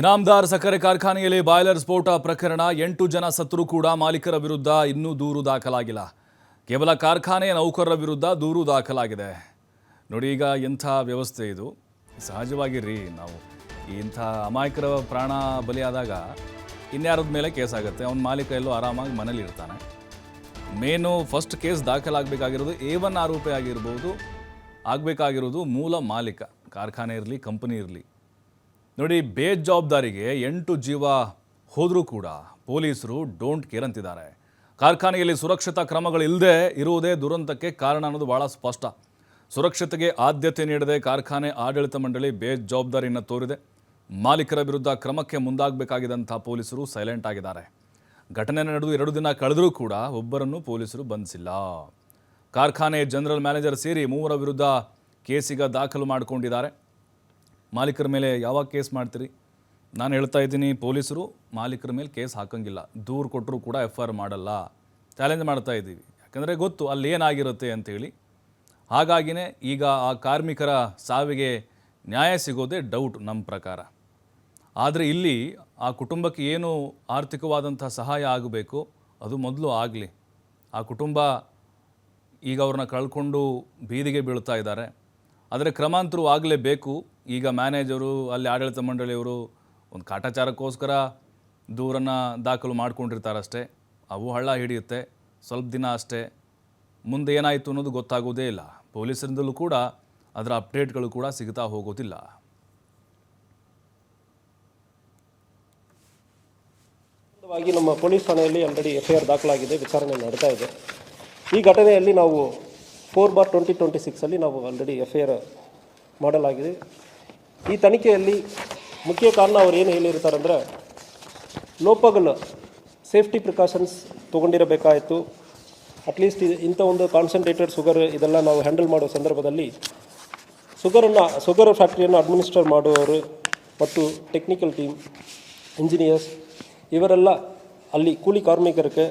ಇನಾಮ್ದಾರ್ ಸಕ್ಕರೆ ಕಾರ್ಖಾನೆಯಲ್ಲಿ ಬಾಯ್ಲರ್ ಸ್ಫೋಟ ಪ್ರಕರಣ, ಎಂಟು ಜನ ಸತ್ತರೂ ಕೂಡ ಮಾಲೀಕರ ವಿರುದ್ಧ ಇನ್ನೂ ದೂರು ದಾಖಲಾಗಿಲ್ಲ. ಕೇವಲ ಕಾರ್ಖಾನೆಯ ನೌಕರರ ವಿರುದ್ಧ ದೂರು ದಾಖಲಾಗಿದೆ. ನೋಡಿ ಈಗ ಎಂಥ ವ್ಯವಸ್ಥೆ ಇದು. ಸಹಜವಾಗಿ ರೀ ನಾವು ಇಂಥ ಅಮಾಯಕರ ಪ್ರಾಣ ಬಲಿಯಾದಾಗ ಇನ್ಯಾರದ ಮೇಲೆ ಕೇಸ್ ಆಗುತ್ತೆ. ಅವನ ಮಾಲೀಕ ಎಲ್ಲೋ ಆರಾಮಾಗಿ ಮನೇಲಿ ಇರ್ತಾನೆ. ಮೇನು ಫಸ್ಟ್ ಕೇಸ್ ದಾಖಲಾಗಬೇಕಾಗಿರೋದು ಎ ಒನ್ ಆರೋಪಿ ಆಗಿರ್ಬೋದು, ಆಗಬೇಕಾಗಿರೋದು ಮೂಲ ಮಾಲೀಕ. ಕಾರ್ಖಾನೆ ಇರಲಿ ಕಂಪನಿ ಇರಲಿ. ನೋಡಿ, ಬೇಜವಾಬ್ದಾರಿಗೆ ಎಂಟು ಜೀವ ಹೋದರೂ ಕೂಡ ಪೊಲೀಸರು ಡೋಂಟ್ ಕೇರ್ ಅಂತಿದ್ದಾರೆ. ಕಾರ್ಖಾನೆಯಲ್ಲಿ ಸುರಕ್ಷತಾ ಕ್ರಮಗಳಿಲ್ಲದೆ ಇರುವುದೇ ದುರಂತಕ್ಕೆ ಕಾರಣ ಅನ್ನೋದು ಭಾಳ ಸ್ಪಷ್ಟ. ಸುರಕ್ಷತೆಗೆ ಆದ್ಯತೆ ನೀಡದೆ ಕಾರ್ಖಾನೆ ಆಡಳಿತ ಮಂಡಳಿ ಬೇಜವಾಬ್ದಾರಿಯನ್ನು ತೋರಿದೆ. ಮಾಲೀಕರ ವಿರುದ್ಧ ಕ್ರಮಕ್ಕೆ ಮುಂದಾಗಬೇಕಾಗಿದ್ದಂಥ ಪೊಲೀಸರು ಸೈಲೆಂಟ್ ಆಗಿದ್ದಾರೆ. ಘಟನೆ ನಡೆದು ಎರಡು ದಿನ ಕಳೆದರೂ ಕೂಡ ಒಬ್ಬರನ್ನು ಪೊಲೀಸರು ಬಂಧಿಸಿಲ್ಲ. ಕಾರ್ಖಾನೆ ಜನರಲ್ ಮ್ಯಾನೇಜರ್ ಸೇರಿ ಮೂವರ ವಿರುದ್ಧ ಕೇಸಿಗ ದಾಖಲು ಮಾಡಿಕೊಂಡಿದ್ದಾರೆ. ಮಾಲೀಕರ ಮೇಲೆ ಯಾವಾಗ ಕೇಸ್ ಮಾಡ್ತೀರಿ? ನಾನು ಹೇಳ್ತಾ ಇದ್ದೀನಿ, ಪೊಲೀಸರು ಮಾಲೀಕರ ಮೇಲೆ ಕೇಸ್ ಹಾಕೋಂಗಿಲ್ಲ. ದೂರು ಕೊಟ್ಟರು ಕೂಡ ಎಫ್ ಆರ್ ಮಾಡಲ್ಲ. ಚಾಲೆಂಜ್ ಮಾಡ್ತಾ ಇದ್ದೀವಿ. ಯಾಕಂದರೆ ಗೊತ್ತು, ಅಲ್ಲಿ ಏನಾಗಿರುತ್ತೆ ಅಂತೇಳಿ. ಹಾಗಾಗಿನೇ ಈಗ ಆ ಕಾರ್ಮಿಕರ ಸಾವಿಗೆ ನ್ಯಾಯ ಸಿಗೋದೇ ಡೌಟ್ ನಮ್ಮ ಪ್ರಕಾರ. ಆದರೆ ಇಲ್ಲಿ ಆ ಕುಟುಂಬಕ್ಕೆ ಏನು ಆರ್ಥಿಕವಾದಂಥ ಸಹಾಯ ಆಗಬೇಕು, ಅದು ಮೊದಲು ಆಗಲಿ. ಆ ಕುಟುಂಬ ಈಗ ಅವ್ರನ್ನ ಕಳ್ಕೊಂಡು ಬೀದಿಗೆ ಬೀಳ್ತಾ ಇದ್ದಾರೆ. ಆದರೆ ಕ್ರಮಾಂತರು ಆಗಲೇಬೇಕು ಈಗ ಮ್ಯಾನೇಜರು, ಅಲ್ಲಿ ಆಡಳಿತ ಮಂಡಳಿಯವರು ಒಂದು ಕಾಟಾಚಾರಕ್ಕೋಸ್ಕರ ದೂರನ್ನು ದಾಖಲು ಮಾಡ್ಕೊಂಡಿರ್ತಾರಷ್ಟೇ. ಅವು ಹಳ್ಳ ಹಿಡಿಯುತ್ತೆ. ಸ್ವಲ್ಪ ದಿನ ಅಷ್ಟೇ. ಮುಂದೆ ಏನಾಯಿತು ಅನ್ನೋದು ಗೊತ್ತಾಗೋದೇ ಇಲ್ಲ. ಪೊಲೀಸರಿಂದಲೂ ಕೂಡ ಅದರ ಅಪ್ಡೇಟ್ಗಳು ಕೂಡ ಸಿಗ್ತಾ ಹೋಗೋದಿಲ್ಲ. ನಮ್ಮ ಪೊಲೀಸ್ ಠಾಣೆಯಲ್ಲಿ ಆಲ್ರೆಡಿ ಎಫ್ಐಆರ್ ದಾಖಲಾಗಿದೆ, ವಿಚಾರಣೆ ನಡೀತಾ ಇದೆ. ಈ ಘಟನೆಯಲ್ಲಿ ನಾವು ಫೋರ್ ಬಾರ್ ಟ್ವೆಂಟಿ ಟ್ವೆಂಟಿ ಸಿಕ್ಸಲ್ಲಿ ನಾವು ಆಲ್ರೆಡಿ ಎಫ್ಐಆರ್ ಮಾಡಲಾಗಿದೆ. ಈ ತನಿಖೆಯಲ್ಲಿ ಮುಖ್ಯ ಕಾರಣ ಅವ್ರು ಏನು ಹೇಳಿರ್ತಾರೆ ಅಂದರೆ ಲೋಪಗಳು ಸೇಫ್ಟಿ ಪ್ರಿಕಾಷನ್ಸ್ ತೊಗೊಂಡಿರಬೇಕಾಯಿತು. ಅಟ್ಲೀಸ್ಟ್ ಇಂಥ ಒಂದು ಕಾನ್ಸಂಟ್ರೇಟೆಡ್ ಶುಗರ್ ಇದೆಲ್ಲ ನಾವು ಹ್ಯಾಂಡಲ್ ಮಾಡೋ ಸಂದರ್ಭದಲ್ಲಿ ಶುಗರನ್ನು ಶುಗರ್ ಫ್ಯಾಕ್ಟ್ರಿಯನ್ನು ಅಡ್ಮಿನಿಸ್ಟರ್ ಮಾಡುವವರು ಮತ್ತು ಟೆಕ್ನಿಕಲ್ ಟೀಮ್ ಇಂಜಿನಿಯರ್ಸ್ ಇವರೆಲ್ಲ ಅಲ್ಲಿ ಕೂಲಿ ಕಾರ್ಮಿಕರಿಗೆ